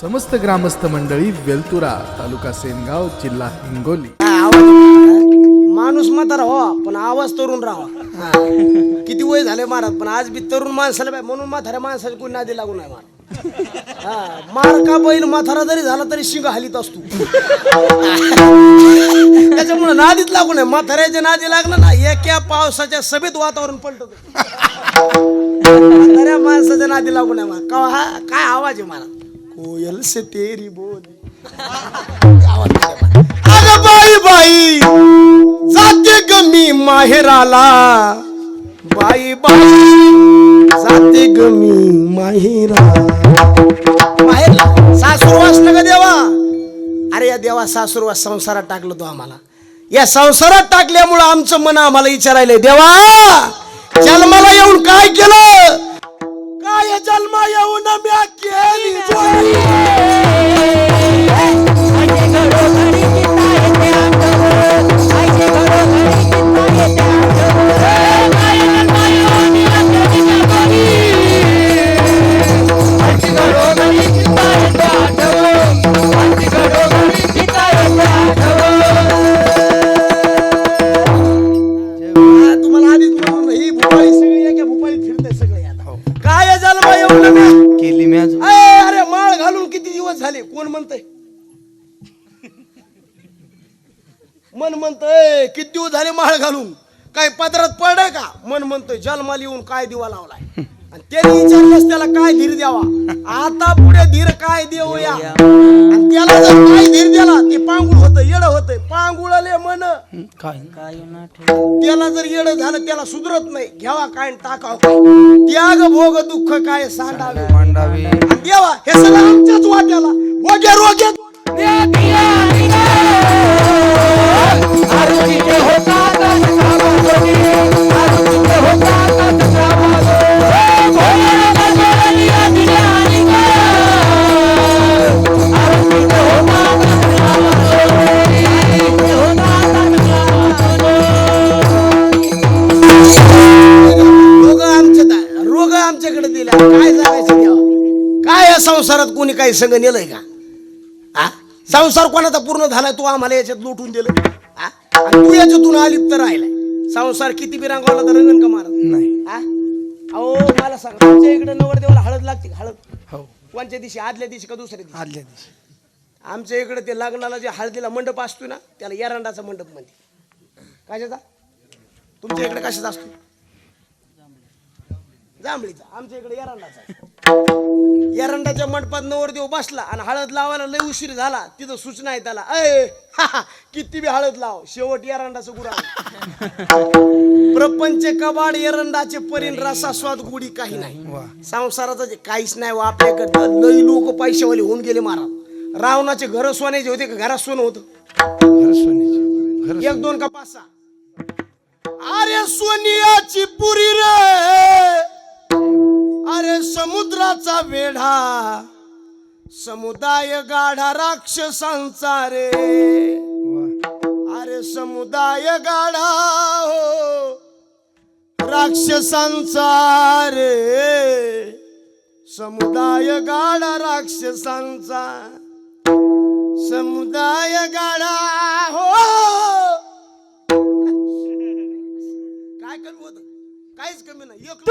समस्त ग्रामस्थ मंडळी वेलतुरा तालुका सेनगाव जिल्हा हिंगोली. माणूस म्हातारा हो पण आवाज तरुण राहा किती वय झाले महाराज पण आज बी तरुण माणसाला बाय म्हणून म्हाताऱ्या माणसाला कोणी नादी लागू नाही मार हा मार का बैल म्हातारा जरी झाला तरी शिंग हालीत असतो. त्याच्यामुळे नादीत लागू नये. म्हाताऱ्याच्या नादी लागलं ना एका पावसाच्या सभेत वातावरण पलटत. म्हाताऱ्या माणसाच्या नादी लागू नये मार का हा? काय आवाज आहे महाराज कोयल से तेरी बोली। अरे बाई बाई जाते ग मी माहेराला। बाई बाई जाते ग मी माहेराला। माहेरला? सासूरवास न ग देवा? अरे या देवा सासूरवास संसारात टाकलं तो आम्हाला. या संसारात टाकल्यामुळं आमचं मन आम्हाला विचारायलंय देवा! जन्माला येऊन काय दिवा लावलाय? आणि त्याने विचारल्यास त्याला काय धीर द्यावा? आता पुढे धीर काय देऊया? आणि त्याला जर काय धीर दिला ते पांगुळ होतं येड होतंय. पांगुळले मन काय? त्याला जर येड झालं त्याला सुधरत नाही. घ्यावा काय आणि टाकावं काय? त्याग भोग दुःख काय सांडावे? मांडावी. आणि देवा हे सगळं आमच्याच वाट्याला. वगे रोगे रोग काय काय या संसारात कोणी काही संग नेलंय का? आ? संसार कोणाचा पूर्ण झालाय तू आम्हाला याच्यात लुटून दिलं? आणि तू याच्यातून अलिप्त राहिलाय. संसार किती बी रंगवला तर रंगन का मारत? नाही? अहो मला सांगा तुमच्या इकडे नवरदेवाला हळद लागते का? हळद? हो. कोणत्या दिवशी? आदल्या दिवशी का दुसऱ्या दिवशी? आदल्या दिवशी. आमच्या इकडे ते लग्नाला जे हळदीला मंडप असतो ना त्याला एरंडाचा मंडप म्हणते कशाचा? तुमच्या इकडे कशाचा असतो जांभळीचा. आमच्या इकडे एरंडाचा. एरंडाच्या मंडपात नवरदेव बसला आणि हळद लावायला लय उशीर झाला तिथं सूचना आहे त्याला. अय हा, हा, किती बी हळद लाव शेवट एरंडाचं गुरा प्रपंच कबाड एरंडाचे परीन रसा स्वाद गुढी काही नाही. संसाराचं काहीच नाही आपल्याकडं लई लोक पैशावाले होऊन गेले महाराज रावणाचे घर सोन्याचे होते का? घरात सोनं होतं. एक दोन का पाच सहा? अरे सोनियाची पुरी रे! अरे समुद्राचा वेढा समुदाय गाढा राक्षसांचा रे. अरे समुदाय गाढा हो राक्षसांचा रे. समुदाय गाढा राक्षसांचा समुदाय गाढा हो. काहीच कमी नाही एक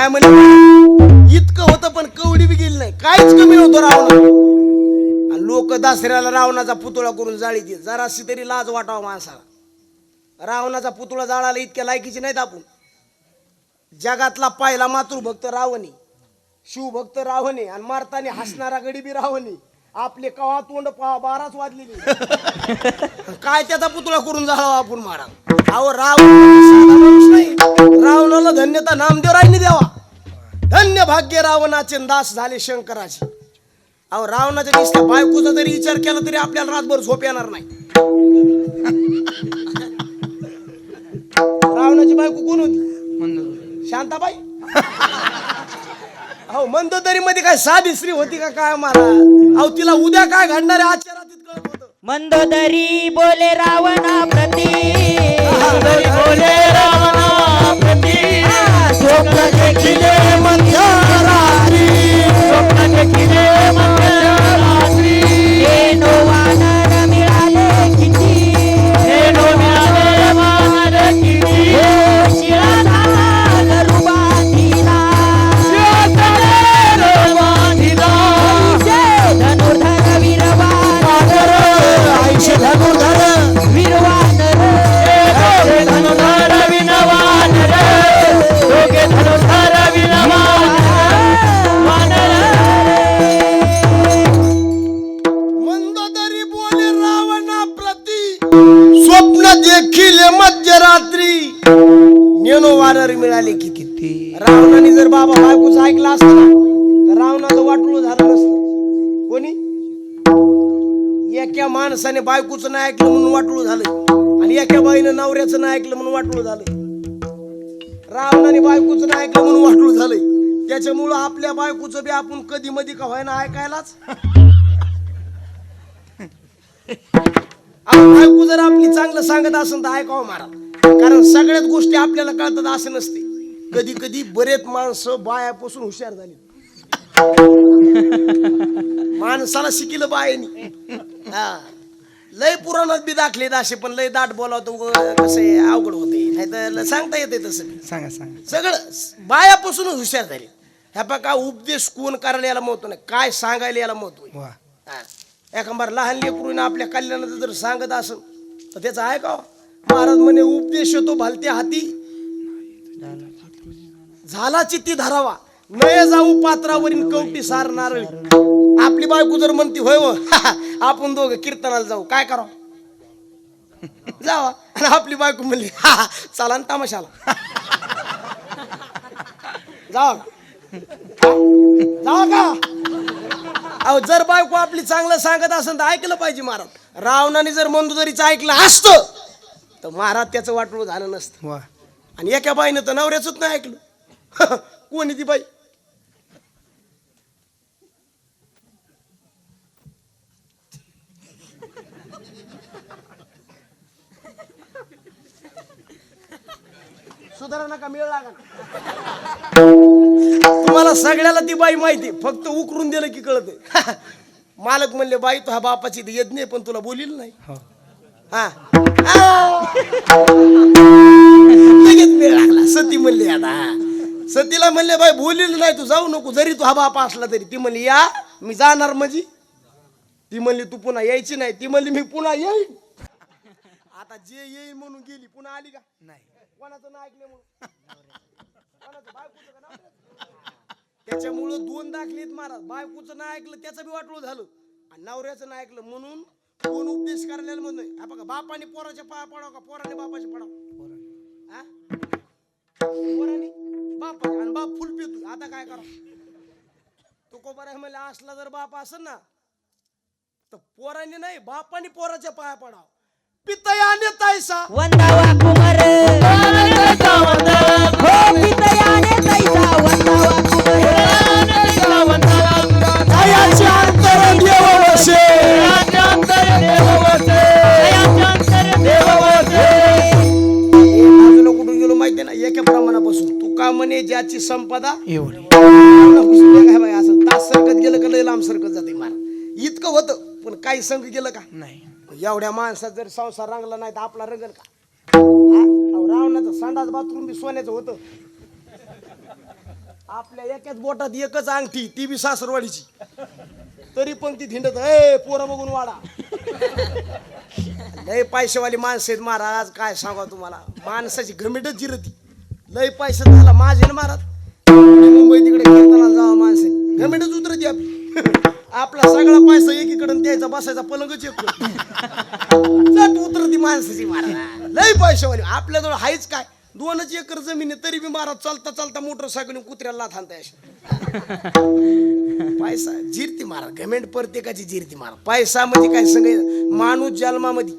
काय म्हणे इतकं होतं पण कवडी बी गेली नाही. काहीच कमी नव्हतं रावण लोक दसऱ्याला रावणाचा पुतळा करून जाळी दे जराशी तरी लाज वाटावा माणसाला. रावणाचा पुतळा जाळायला इतक्या लायकीची नाहीत आपण. जगातला पहिला मातृभक्त रावणी. शिवभक्त रावणे आणि मारताना हसणारा गडी बी रावणी. आपले कवा तोंड पहा बाराच वाजलेली. काय त्याचा पुतळा करून जाळावा आपण मारा अहो नाही रावणाला धन्यता नामदेवरायने द्यावा. धन्य भाग्य रावणाचे दास झाले शंकराचे. अहो रावणाच्या नुसत्या बायकोचा जरी विचार केला तरी आपल्याला रातभर झोप येणार नाही. रावणाची बायको कोण होती? शांताबाई? अहो मंदोदरी मध्ये काय साधी स्त्री होती का काय मला अहो तिला उद्या काय घडणार आहे आजच्या रात्रीत कळत होतं. मंदोदरी बोले रावणा प्रती. मंदोदरी बोले रावणा प्रती. स्वप्न देखिले मध्यरात्री स्वप्न देखिले एकाने माणसाने बायकोचं नाही ऐकलं म्हणून वाटलं झालं. आणि एका बाईनं नवऱ्याचं नाही ऐकलं म्हणून वाटलं झालं. रावणाने बायकोचं नाही ऐकलं म्हणून वाटलं झालंय त्याच्यामुळं आपल्या बायकोचं बी आपण कधी मधी का व्हायना ऐकायलाच? बायको जर आपली चांगलं सांगत असेल तर ऐकावं महाराज. कारण सगळ्याच गोष्टी आपल्याला कळतात असं नसते. कधी कधी बरेच माणसं बायापासून हुशार झाली. माणसाला शिकिलं बायानी. हा. लय पुराणात बी दाखले असे पण लय दाट बोलावतो कसे अवघड होते. नाही तर सांगता येते तसं. सांगा सांगा. सगळं बायापासून हुशार झाले. ह्या का उपदेश कोण करायला याला महत्त्व नाही. काय सांगायला याला महत्त्व आहे? वा. हा. एखांबार लहान लेकरून आपल्या कल्याणाचं जर सांगत असेल तर त्याचं ऐकाव महाराज म्हणे उपदेश तो भलत्या हाती. झाला चित्ती धरावा. नये जाऊ पात्रावरील कवटी सार नारळी आपली बायको जर म्हणती होय हो आपण दोघं कीर्तनाला जाऊ. काय करावं? जावा. आणि आपली बायको म्हणली "हा, चला ना तमाशाला. जावा? जावा का? अहो जर बायको आपली चांगलं सांगत असेल तर ऐकलं पाहिजे महाराज. रावणाने जर मंदुदरीचं ऐकलं असतं तर महाराज त्याचं वाटलं झालं नसतं. आणि एका बाईनं तर नवऱ्याच नाही ऐकलं. कोणी ती बाई? सुधारा नका मिळ लागा? तुम्हाला सगळ्याला ती बाई माहिती फक्त उकरून दिलं की कळत मालक म्हणले बाई तो हा बापाची तर यज्ञ आहे, पण तुला बोलील नाही. हो. हा! लगेच वेळ लागला. सती म्हणली आता सतीला म्हणले बाई बोलील नाही तू जाऊ नको. जरी तू हा बाप असला तरी. ती म्हणली या मी जाणार म्हणजे ती म्हणली तू पुन्हा यायची नाही. ती म्हणली मी पुन्हा येईन. आता जे येईल म्हणून गेली पुन्हा आली का? नाही. कोणाचं नाही ऐकलं म्हणून कोणाचं बायकोचं का नवऱ्याचं? त्याच्यामुळं दोन दाखलेत महाराज. बायकोचं नाही ऐकलं त्याचं बी वाटलं झालं. आणि नवऱ्याचं नाही ऐकलं म्हणून कोण उपदेश करायला म्हणून. हा बघा बापाने पोराच्या पाया पडाव का? पोराने बापाचे पडाव? हा? पोराने? बाप आणि बाप फुल पितो आता काय करा तो कोबरा म्हणले असला जर बाप असेल ना तर पोराने नाही बापाने पोराच्या पाया पडाव. पितयाने तायसा वंदावा कुमार। हो पितयाने तैसा वंदावा कुमार। दयाचे अंतर देववशे. बाजूला कुठून गेलो माहितीये ना एका प्रमाणापासून. तू का म्हणे ज्याची संपदा? एवढी. असं तास सरकत गेलं का लय लांब सरकत जाते मार. इतकं होतं पण काही संग गेलं का? नाही. एवढ्या माणसात जर संसार रंगला नाही तर आपला रंगल का? हा? अहो, रावणाचं संडास बाथरूम बी सोन्याचं होतं. आपल्या एकाच बोटात एकच अंगठी ती बी सासरवाडीची. तरी पण ती धिंडत ए पोरं बघून वाडा. लय पैसेवाली माणसं आहेत महाराज काय सांगा तुम्हाला? माणसाची घमिटच जिरती. लय पैसे झाला माझे ना महाराज. मुंबई तिकडे कीर्तनाला जावा माणसे घमिटच उतरती आपली. सगळा पैसा एकीकडे द्यायचा बसायचा पलंगच एक चट उतरती माणसाची महाराज लय पैसेवाली आपल्याजवळ हायच काय? दोनच एकर जमीन आहे तरी बी महाराज चालता चालता मोटरसायकल कुत्र्याला अशी. पैसा जिरती मारा. गमेंट प्रत्येकाची जिरती मारा. पैसा म्हणजे काय सगळे माणूस जन्मामध्ये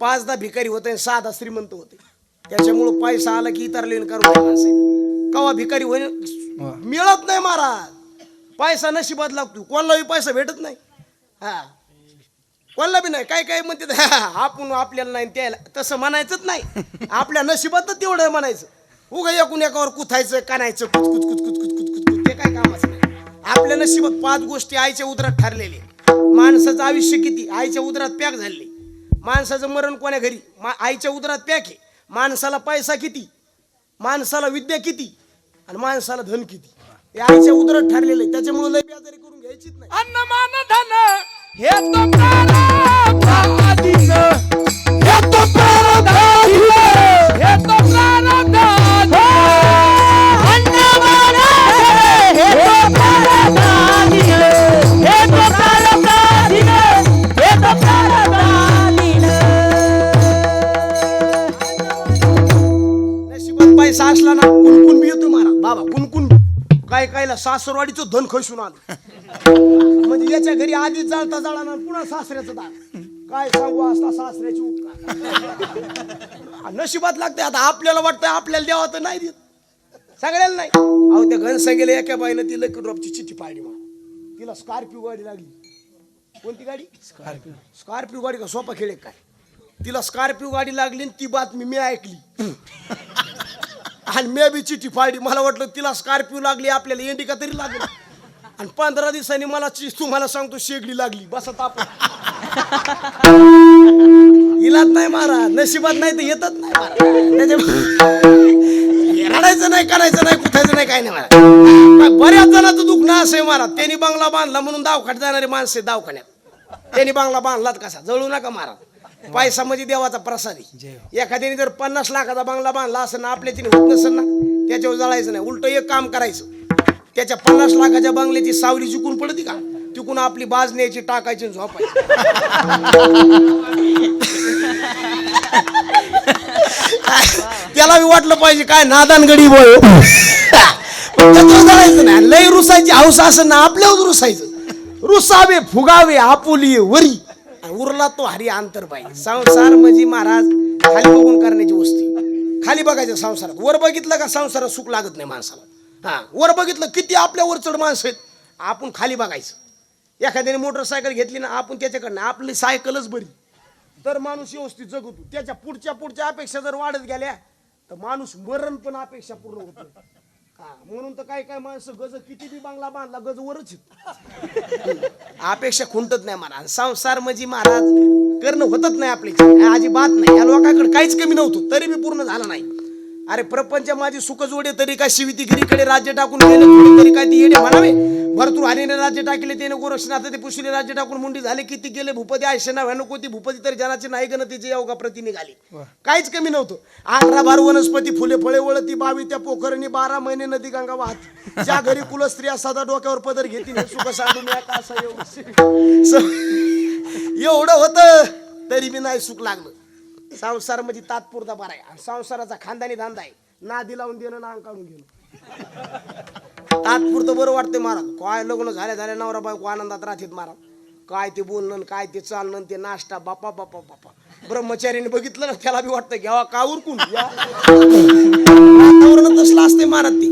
पाचदा भिकारी होते सहादा श्रीमंत होते. त्याच्यामुळं पैसा आला की इतर लेन करू माणसं कवा भिकारी होईल मिळत नाही महाराज. पैसा नशिबात लागतो. कोणालाही पैसा भेटत नाही. हा. कोणाला बी नाही. काय काय म्हणते आपण आपल्याला नाही त्या तसं म्हणायचंच नाही. आपल्या नशिबात तेवढं म्हणायचं. उग एकूण एकावर कुथायचं कानायचं कुच कुच कुच कुच कुच कुच कुच ते काय कामाचं नाही. आपल्या नशिबात पाच गोष्टी आईच्या उदरात ठरलेले माणसाचं आयुष्य किती? आईच्या उदरात पॅक झाले माणसाचं मरण कोण्या घरी? मा आईच्या उदरात पॅक आहे. माणसाला पैसा किती? माणसाला विद्या किती? आणि माणसाला धन किती? आईच्या उदरात ठरलेलं आहे. त्याच्यामुळे लय बेजारी करून घ्यायचीच नाही. अन्नमान धन हे तो प्रारब्धाधीन हे तो प्रारब्धाधीन हे तो काय कायला सासरवाडीचं धन खसून आलं. म्हणजे याच्या घरी आधी जाळता जाळा ना पुन्हा सासऱ्याचं दार. काय सांगू असता सासऱ्याची उपकार नशिबात लागते आता आपल्याला वाटतं आपल्याला द्यावा तर नाही देत. सगळ्याला नाही. अहो त्या घनसंगेला एका बाईनं ती लकी ड्रॉपची चिठ्ठी पाडली मला. तिला स्कॉर्पिओ गाडी लागली. कोणती गाडी? स्कॉर्पिओ स्कॉर्पिओ गाडी का सोपा खेळ काय? तिला स्कॉर्पिओ गाडी लागली आणि ती बातमी मी ऐकली. आणि मे बी चिठी फाडली. मला वाटलं तिला स्कॉर्पिओ लागली आपल्याला इंडिका तरी लागली. आणि पंधरा दिवसांनी मला चि- तुम्हाला सांगतो शेगडी लागली. बसा ताप. इलाज नाही मारा नशिबात नाही तर येतच नाही मारा त्याच्यामुळे रडायचं नाही करायचं नाही कुठायचं नाही काय नाही मारा बऱ्याच जणांचं दुखणं असं आहे मारा त्यांनी बंगला बांधला म्हणून दवाखान्यात जाणारे माणसे दावखान्यात दवाखान्यात. त्यांनी बंगला बांधलात कसा? जळू नका मारा पैसा म्हणजे देवाचा प्रसाद आहे. एखाद्याने जर पन्नास लाखाचा बंगला बांधला असं ना आपल्या तिने होत नसेल ना त्याच्यावर जळायचं नाही. उलट एक काम करायचं. त्याच्या पन्नास लाखाच्या बंगल्याची सावली चुकून पडती का? तिकून आपली बाज न्यायची टाकायची झोपायची. त्याला बी वाटलं पाहिजे काय नादान गडी बोल त्याच्यावर जळायचं नाही. लय रुसायची हौस असं ना आपल्यावर रुसायचं. रुसावे फुगावे आपुली वरी. उरला तो हरी अंतरबाई संसार म्हणजे महाराज खाली बघून करण्याची वस्ती. खाली बघायचं संसारात. वर बघितलं का संसारात सुख लागत नाही माणसाला? हा वर बघितलं किती आपल्यावर चढ माणसं आहेत. आपण खाली बघायचं. एखाद्याने मोटरसायकल घेतली ना आपण त्याच्याकडनं. आपली सायकलच बरी. तर माणूस व्यवस्थित जगतो. त्याच्या पुढच्या पुढच्या अपेक्षा जर वाढत गेल्या तर माणूस मरण पण अपेक्षा पूर्ण होतो म्हणून तर काय काय माणसं गज किती बी बांगला बांधला गज वरच अपेक्षा खुंटत नाही महाराज. संसार म्हणजे महाराज करणं होतच नाही आपली. अजिबात नाही. या लोकांकडे काहीच कमी नव्हतं तरी बी पूर्ण झालं नाही. अरे प्रपंच माझी सुख जोडे तरी काय शिवितीगिरीकडे राज्य टाकून गेले? तरी काय ती येडे म्हणावे? भरतूर हरीने राज्य टाकले त्याने गोरक्षनाथ ते पुशीले राज्य टाकून मुंडी झाले किती गेले? भूपती आयशे ना नको ती भूपती तर जनाची नाही गणतीची योगा प्रति निघाली. काहीच कमी नव्हतं. अकरा बार वनस्पती फुले फळे वळती बावी त्या पोखरणी बारा महिने नदी गंगा वाहत. ज्या घरी कुल स्त्रिया सदा डोक्यावर पदर घेतील सुख साधून एवढं होतं तरी बी नाही सुख लागलं. संसार म्हणजे तात्पुरता बरा आहे. आणि संसाराचा खानदानी धंदा आहे. नादी लावून देणं ना काढून घेणं. तात्पुरतं बरं वाटतंय महाराज काय लग्न झाल्या झाल्या नवरा बायको आनंदात राहतात महाराज काय ते बोलणं काय ते चालणं ते नाश्ता बापा बापा बापा. ब्रह्मचारीने बघितलं ना त्याला बी वाटतं घ्यावा का उरकून वातावरण तसलं असते महाराज ते.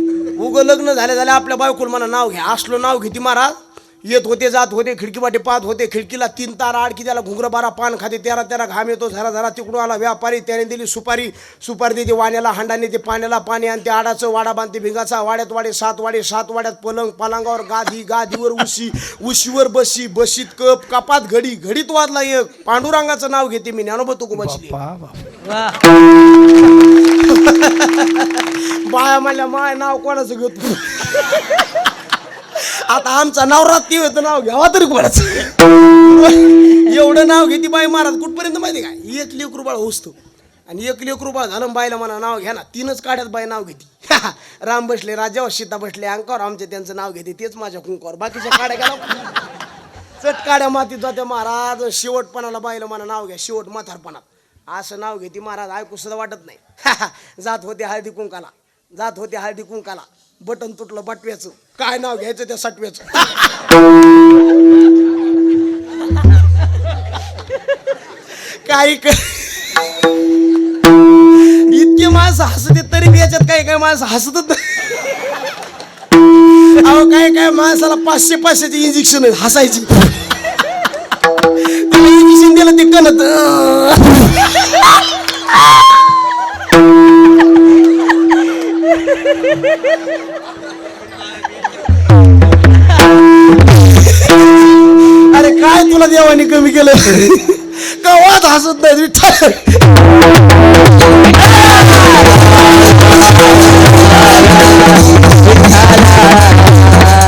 उगं लग्न झाल्या झाल्या आपल्या बायकोला म्हणा नाव घ्या. असलो नाव घेते महाराज. येत होते जात होते खिडकी वाटे पाहत होते. खिडकीला तीन तार आडकी त्याला घुंगरं बारा पान खाते. तेरा तेरा घाम येतो झरा झरा तिकडून आला व्यापारी. त्याने दिली सुपारी. सुपारी देते वाण्याला हांडाने ते पाण्याला पाणी आणि ते आडाचं वाडा बांधते भिंगाचा वाड्यात वाडे सात वाडे सात वाड्यात पलंग पलंगावर गादी गादीवर उशी उशीवर बशी बशीत कप कपात घडी घडीत वाजला एक. पांडुरंगाचं नाव घेते मी ज्ञानोबा तुको बसली वा. बाया म्हणल्या माय नाव कोणाचं घेतो आता आमचा नवरात्री होतं नाव घ्यावा तरी कोणाच. एवढं नाव घेते बाई महाराज कुठपर्यंत माहिती का? एक लेक बाळ होसतो आणि एक लेक बाळ झालं बाईला म्हणा नाव घ्या ना. तीनच काढ्यात बाई नाव घेते. राम बसले राजावर सीता बसले अंकावर आमचे त्यांचं नाव घेते तेच माझ्या कुंकावर. बाकीच्या काड्या गेला चट काड्या मातीत जाते महाराज. शेवटपणाला बाईला म्हणा नाव घ्या शेवट म्हातारपणात. असं नाव घेते महाराज ऐकू सुद्धा वाटत नाही. जात होते हळदी कुंकाला. जात होते हळदी कुंकाला. बटन तुटलं बटव्याचं. काय नाव घ्यायचं त्या सटव्याचं काही इतके माणसं हसते तरी बी याच्यात काही काही माणसं हसत अहो काय काय माणसाला पाचशे पाचशेची इंजेक्शन हसायची. हसायची इंजेक्शन दिलं ते कणत काय तुला देवाने कमी केलं कवाच हसत नाही विठ्ठल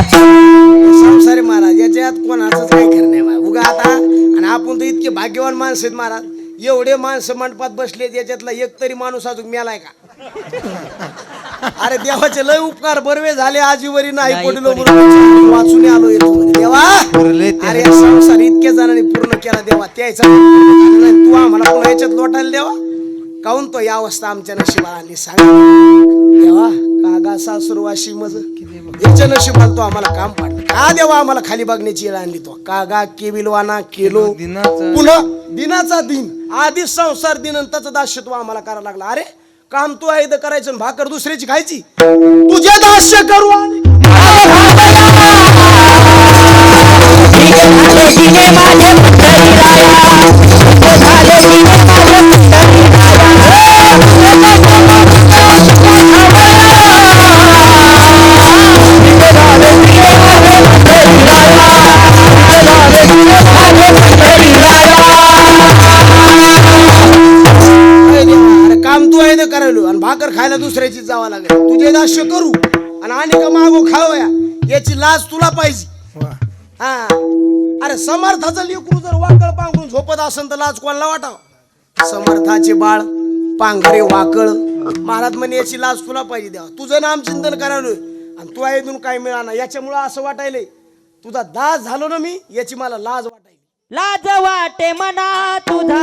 संसारी महाराज याच्यात कोणाचंच काही खरं नाही महाराज. उगा आता आणि आपण तर इतके भाग्यवान माणसं आहेत महाराज. एवढे माणसं मंडपात बसले याच्यातला एक तरी माणूस अजून मेलाय का? अरे देवाचे लय उपकार बरवे झाले आजीवरी नाही पडलो पडलो. म्हणून. वाचून आलो येतो म्हणे. देवा! अरे संसार इतक्या जणांनी पूर्ण केला देवा त्याचा नाही, तू आम्हाला पुन्हा याच्यात लोटायला देवा? काऊन तो या अवस्था आमच्या नशिबाला आणली? सांग. देवा कागा सासुरवाशी मज याच्या नशिबाला तो आम्हाला काम पाड का देवा आम्हाला खाली बघण्याची वेळ आणली तो? कागा केविलवाना केलो. पुन्हा दिनाचा दिन. आधी संसार दिन त्याचं दास्यत्व आम्हाला करायला लागला. अरे काम तू आहे करायचं भाकर दुसऱ्याची खायची. तुझे दास्य करू आणि भाकर खायला दुसऱ्याची जावं लागेल. तुझे दास्य करू आणि आणि का मागो खावया याची लाज तुला पाहिजे. हा. अरे समर्थाचं लेकरू जर वाकळ पांघरून झोपत असेल तर लाज कोणाला वाटाव? समर्थाचे बाळ पांघरे वाकळ महाराज म्हणे याची लाज तुला पाहिजे देवा. तुझं नाम चिंतन करायलोय आणि तू ऐकून काय मिळाना याच्यामुळं असं वाटायलंय. तुझा दास झालो ना मी याची मला लाज वाटायली. लाज वाटे मना तुझा.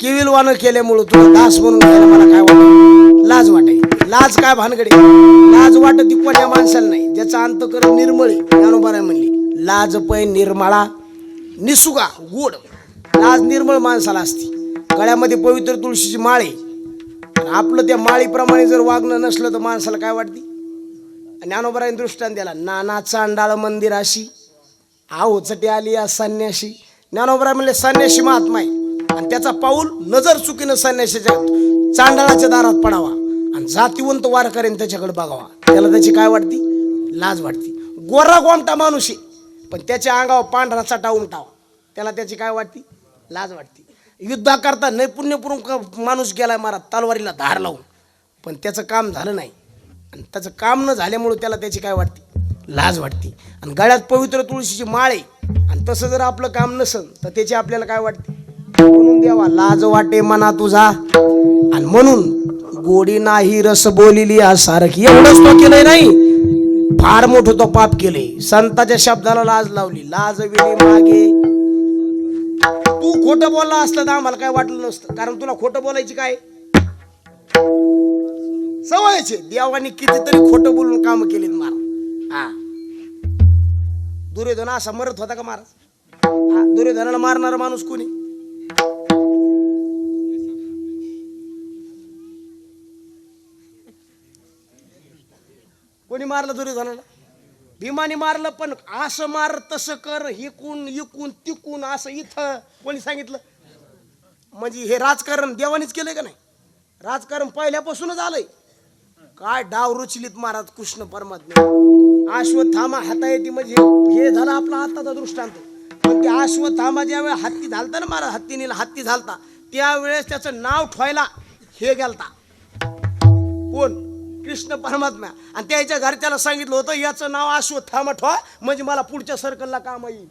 केविलवानं केल्यामुळं तुला दास म्हणून मला काय वाटत? लाज वाटे लाज काय भानगडे? लाज वाटत ती कोण्या माणसाला नाही. ज्याचा अंतकरण निर्मळ ज्ञानोबाराय म्हणली लाज पै निर्मळा निसुगा गोड. लाज निर्मळ माणसाला असती. गळ्यामध्ये पवित्र तुळशीची माळे आपलं त्या माळीप्रमाणे जर वागणं नसलं तर माणसाला काय वाटते? ज्ञानोबराने दृष्टांत दिला नाना चांडाळ मंदिर अशी आहो चटी आली या संन्याशी. ज्ञानोबराय म्हणले संन्याशी महात्मा आहे. आणि त्याचा पाऊल नजर चुकीनं संन्याशाच्या चांडळाच्या दारात पडावा आणि जातीवंत वारकऱ्याने त्याच्याकडे बघावा. त्याला त्याची काय वाटती? लाज वाटती. गोरा गोमटा माणूस आहे. पण त्याच्या अंगावर पांढरा चटा उमटावा. त्याला त्याची काय वाटती? लाज वाटती. युद्धा करता नैपुण्यपूर्वक माणूस गेलाय मारा तलवारीला धार लावून. पण त्याचं काम झालं नाही. आणि त्याचं काम न झाल्यामुळे त्याला त्याची काय वाटते? लाज वाटते. आणि गळ्यात पवित्र तुळशीची माळ आहे. आणि तसं जर आपलं काम नसेल तर त्याची आपल्याला काय वाटते? म्हणून देवा लाज वाटे मना तुझा. आणि म्हणून गोडी नाही रस बोलिली सारखी. एवढंच तो केलंय नाही. फार मोठं तो पाप केलंय. संताच्या शब्दाला लाज लावली. लाज विली मागे. तू खोटं बोलला असलं तर आम्हाला काय वाटलं नसतं. कारण तुला खोटं बोलायची काय? सवयचे देवानी कितीतरी खोटं बोलून काम केली महाराज हा. दुर्योधन असा मरत होता का महाराज? हा दुर्योधनाला मारणारा माणूस कोणी? मारलं दुर्योधनाला भीमाने मारलं पण असं मार तसं कर हिकून इकून तिकून असं इथं कोणी सांगितलं? म्हणजे हे राजकारण देवानेच केलंय का नाही? राजकारण पहिल्यापासूनच आलंय. काय डाव रुचलीत महाराज कृष्ण परमात्मा. अश्वत्थामा हाता येते म्हणजे हे झालं आपला आत्ताचा दृष्टांत. पण ते अश्वत्थामा ज्यावेळेस हत्ती झालता ना महाराज हत्तीने हत्ती झालता त्यावेळेस त्याचं नाव ठेवायला हे गेलता. कोण? कृष्ण परमात्मा. आणि त्याच्या घरच्याला सांगितलं होतं याचं नाव अश्वत्थामा ठेवा म्हणजे मला पुढच्या सर्कलला काम येईल.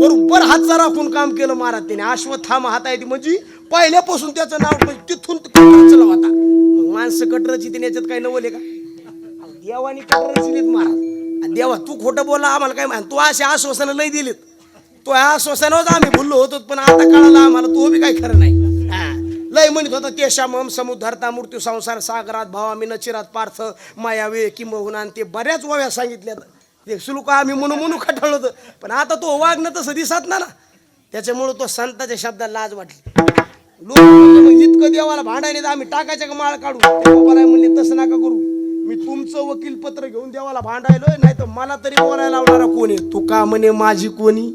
बरोबर हातचा राखून काम केलं महाराज त्याने? अश्वत्थामा हाता येते म्हणजे पहिल्यापासून त्याचं नाव म्हणजे तिथून कटरचला होता. मग माणसं कटरची तिने याच्यात काही नवले का? अहो, देवानी कटर महाराज. आणि देवा तू खोटं बोला आम्हाला काय मान तू असे आश्वासनं लई दिलीत. तो ह्या आश्वासनावर आम्ही बोललो होतो पण आता कळालं आम्हाला तो बी काही खरं नाही. लय म्हणत होतं ते श्यामम समुद्धारता मृत्यू संसार सागरात भावामी नचिरात पार्थ मायावे किंबहुना आणि ते बऱ्याच ओव्या सांगितल्यात. ते सुलुका आम्ही म्हणू म्हणू खटळलं होतं. पण आता तो वागणं तसं दिसत ना ना. त्याच्यामुळं तो संताच्या शब्दाला लाज वाटली. लोक इतकं देवाला भांडायने तर आम्ही टाकायच्या का माळ काढू? ते म्हणले तसं नका करू. मी तुमचं वकील पत्र घेऊन देवाला भांडायलोय नाही तर मला तरी बोलायला लावणारा कोणी तू का म्हणे माझी कोणी.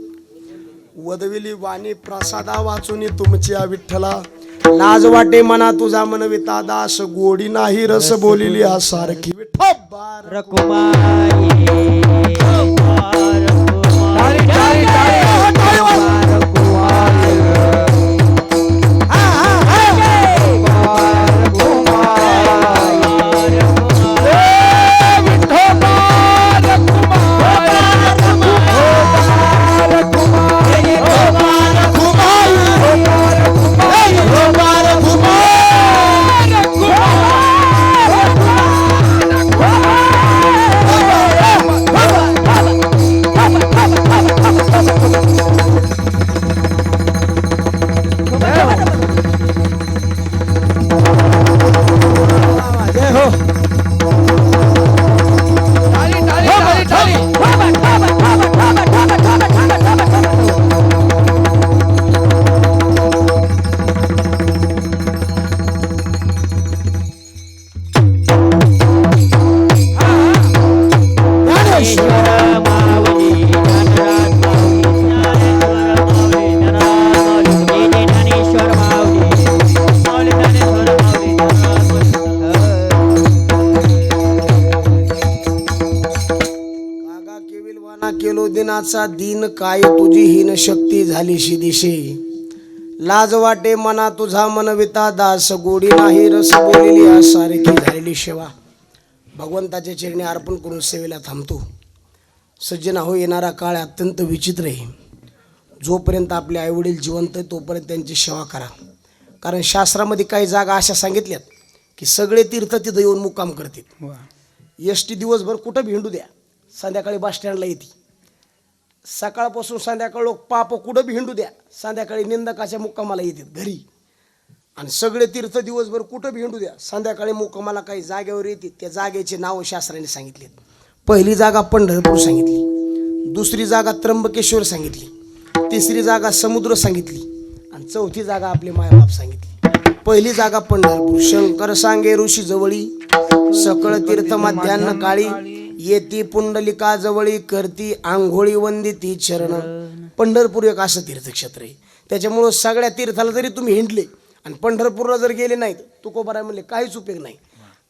वदविली वाणी प्रसादा वाचून तुमच्या विठ्ठला. लाज वाटे मना तुझा मनविता दास गोडी नाही रस बोलिली हा सारखी विठ्ठल रकुमाई दिनाचा दिन काय? तुझी हीन शक्ती झालीशी दिशे. लाज वाटे मना तुझा मनविता दास. गोडी नाही रस बोलिली सारखी झालेली सेवा भगवंताच्या चरणी अर्पण करून सेवेला थांबतो. सज्जन हो येणारा काळ अत्यंत विचित्र आहे. जोपर्यंत आपले आईवडील जिवंत आहे तोपर्यंत त्यांची सेवा करा. कारण शास्त्रामध्ये काही जागा अशा सांगितल्यात की सगळे तीर्थ तिथं येऊन मुक्काम करतील. एस टी दिवसभर कुठं भिंडू द्या? संध्याकाळी बस स्टँडला येते. सकाळपासून संध्याकाळ लोक पाप कुठं भिंडू द्या. संध्याकाळी निंदकाच्या मुक्कामाला येतात घरी. आणि सगळे तीर्थ दिवसभर कुठं भिंडू द्या. संध्याकाळी मुक्कामाला काही जागेवर येतील. त्या जागेचे नावं शास्त्राने सांगितलेत. पहिली जागा पंढरपूर सांगितली. दुसरी जागा त्र्यंबकेश्वर सांगितली. तिसरी जागा समुद्र सांगितली. आणि चौथी जागा आपले मायबाप सांगितली. पहिली जागा पंढरपूर. शंकर सांगे ऋषी जवळी सकळ तीर्थ मध्यान्न काळी. येती पुंडलिका जवळी करती आंघोळी वंदिती चरण. पंढरपूर एक असं तीर्थक्षेत्र आहे. त्याच्यामुळं सगळ्या तीर्थाला जरी तुम्ही हिंडले. आणि पंढरपूरला जर गेले नाहीत तुकोबाराय म्हणले काहीच उपयोग नाही.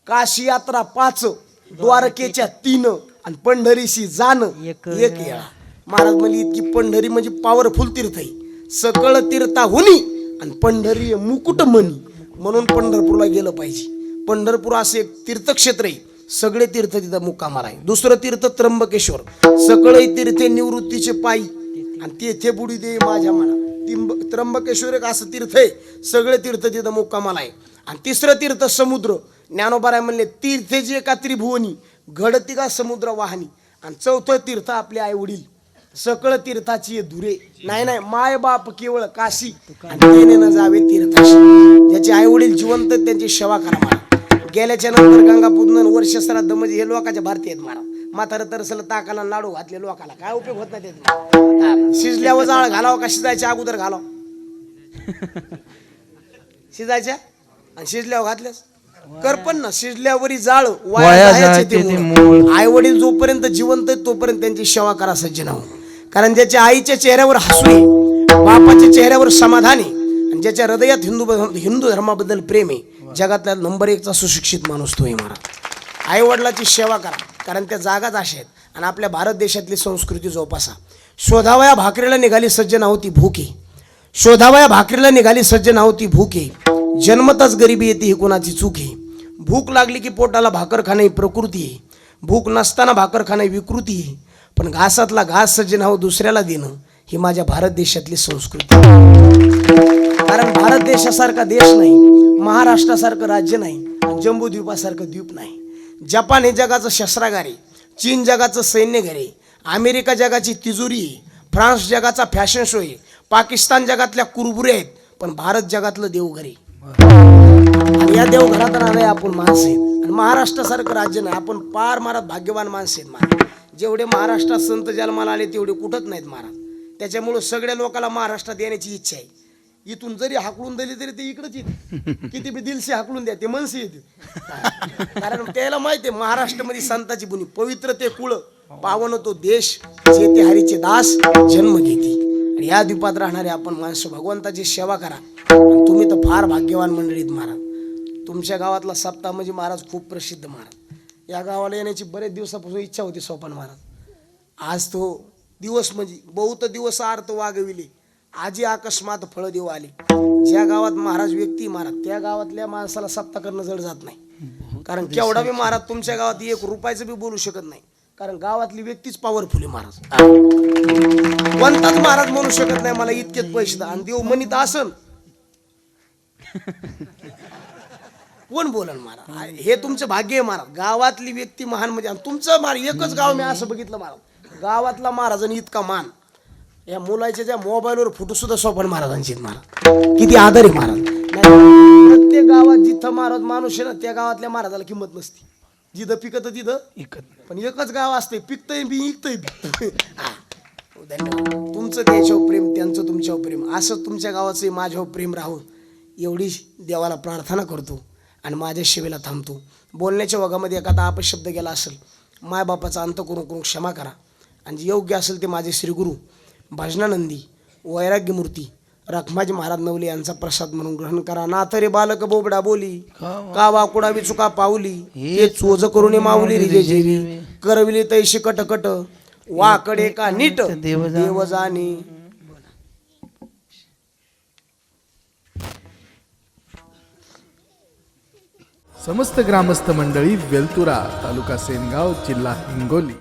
काशी यात्रा पाच द्वारकेच्या तीन आणि पंढरीशी जाणं एक वेळा महाराज म्हणले इतकी पंढरी म्हणजे पॉवरफुल तीर्थ आहे. सकळ तीर्थाहुनी आणि पंढरी मुकुट मणी म्हणून पंढरपूरला गेलं पाहिजे. पंढरपूर असं एक तीर्थक्षेत्र आहे. सगळे तीर्थ तिथं मुक्कामाला आहे. दुसरं तीर्थ त्र्यंबकेश्वर. सगळे तीर्थ निवृत्तीचे पायी. आणि तेथे बुडी दे माझ्या मना तिंब त्र्यंबकेश्वर एक असं तीर्थ आहे. सगळे तीर्थ तिथं मुक्कामाला आहे. आणि तिसरं तीर्थ समुद्र. ज्ञानोबाराय म्हणले तीर्थे जे का त्रिभुवनी घडती का समुद्र वाहनी? आणि चौथं तीर्थ आपले आई वडील. सकळ तीर्थाची धुरे. नाही नाही माय बाप केवळ काशी. आणि जावे तीर्थाशी. त्याचे आई वडील जिवंत त्यांची सेवा करा गेल्याच्यानंतर गंगा पूजन वर्ष श्राद्ध म्हणजे हे लोकांच्या भारतीय आहेत मला म्हातारं तरसलं ताकाला लाडू घातले लोकाला. काय उपयोग होत नाही शिजल्यावर जाळ घालावं का शिजायच्या अगोदर घालावं? शिजायच्या? आणि शिजल्यावर घातल्यास? करपण ना शिजल्यावरी जाळ आई वडील जोपर्यंत जिवंत आहेत तोपर्यंत त्यांची सेवा करा सज्जन हो. कारण ज्याच्या आईच्या चेहऱ्यावर हसू आहे बापाच्या चेहऱ्यावर समाधान आहे आणि ज्याच्या हृदयात हिंदू हिंदू धर्माबद्दल प्रेम आहे जगातल्या नंबर एकचा सुशिक्षित माणूस तो आहे महाराज सेवा करा कारण त्या जागाच अशा आहेत. आणि आपल्या भारत देशातली संस्कृती जोपासा. शोधावया भाकरीला निघाली सज्जन होती भूके. शोधावया भाकरीला निघाली सज्जन होती भूके. जन्मतच गरिबी येते ही कोणाची चूक आहे? भूक लागली की पोटाला भाकर खाणे ही प्रकृती आहे. भूक नसताना भाकर खाणे ही विकृती आहे. पण घासातला घास सज्जन हो दुसऱ्याला देणं ही माझ्या भारत देशातली संस्कृती कारण भारत देशासारखा देश नाही महाराष्ट्रासारखं राज्य नाही आणि जम्बूद्वीपासारखं द्वीप नाही. जपान हे जगाचं शस्त्रागार आहे चीन जगाचं सैन्यघर आहे अमेरिका जगाची तिजोरी आहे फ्रान्स जगाचा फॅशन शो आहे पाकिस्तान जगातल्या कुरबुरे आहेत पण भारत जगातलं देवघर आहे. आणि या देवघरात राहणारे आपण माणसं आहेत. आणि महाराष्ट्रासारखं राज्य नाही आपण पार मारत भाग्यवान माणसं आहेत महाराज जेवढे महाराष्ट्रात संत जन्माला आले तेवढे कुठंच नाहीत महाराज. त्याच्यामुळं सगळ्या लोकांना महाराष्ट्रात येण्याची इच्छा आहे. इथून जरी हाकलून दिली तरी ते इकडंच येते. किती बी दिलशी हाकलून द्या ते मनसे येते. कारण त्याला माहिती आहे महाराष्ट्रामध्ये संताची भूमी पवित्र ते कुळ पावन तो देश जे ते हरीचे दास जन्म घेते. आणि या द्वीपात राहणारे आपण माणसं भगवंताची सेवा करा. तुम्ही तर फार भाग्यवान मंडळीत महाराज. तुमच्या गावातला सप्ताह म्हणजे महाराज खूप प्रसिद्ध महाराज. या गावाला येण्याची बरेच दिवसापासून इच्छा होती सोपान महाराज. आज तो दिवस म्हणजे बहुत दिवस अर्थ वागविले. आजी अकस्मात फळ देऊ आले. ज्या गावात महाराज व्यक्ती महाराज त्या गावातल्या माणसाला सप्ताह करणं जड जात नाही. कारण केवढा बी महाराज तुमच्या गावात एक रुपयाचं बी बोलू शकत नाही. कारण गावातली व्यक्तीच पॉवरफुल आहे महाराज. कोणताच महाराज म्हणू शकत नाही मला इतकेच पैसे. आणि देव म्हणित असन. कोण बोलन महाराज? हे तुमचं भाग्य आहे महाराज. गावातली व्यक्ती महान म्हणजे आणि तुमचं महाराज एकच गाव मी असं बघितलं महाराज. गावातला महाराज आणि इतका मान. या मुलाच्या ज्या मोबाईलवर फोटो सुद्धा सोपन महाराजांचे आहेत महाराज. किती आदर आहे महाराज. प्रत्येक गावात जिथं महाराज माणूस आहे ना त्या गावातल्या महाराजाला किंमत नसते. जिथं पिकत तिथं. पण एकच गाव असते पिकतय बी इकतय बी. धन्यवाद. तुमचं त्याच्यावर प्रेम त्यांचं तुमच्यावर प्रेम. असं तुमच्या गावाचं माझ्यावर प्रेम राहून एवढी देवाला प्रार्थना करतो आणि माझ्या सेवेला थांबतो. बोलण्याच्या वगामध्ये एखादा अपशब्द गेला असेल मायबापाचा अंत करून करून क्षमा करा. आणि योग्य असेल ते माझे श्रीगुरू भजनानंदी वैराग्यमूर्ती रखमाजी महाराज नवले यांचा प्रसाद म्हणून ग्रहण करा. नाथ रे बालक बोबडा बोली का वाकुडावी चुका पावली हे चोज करून माऊली रिजे जेवी. करविली तैशी कट कट वाकडे का नीट देव जाणे समस्त ग्रामस्थ मंडळी वेलतुरा तालुका सेनगाव जिल्हा हिंगोली.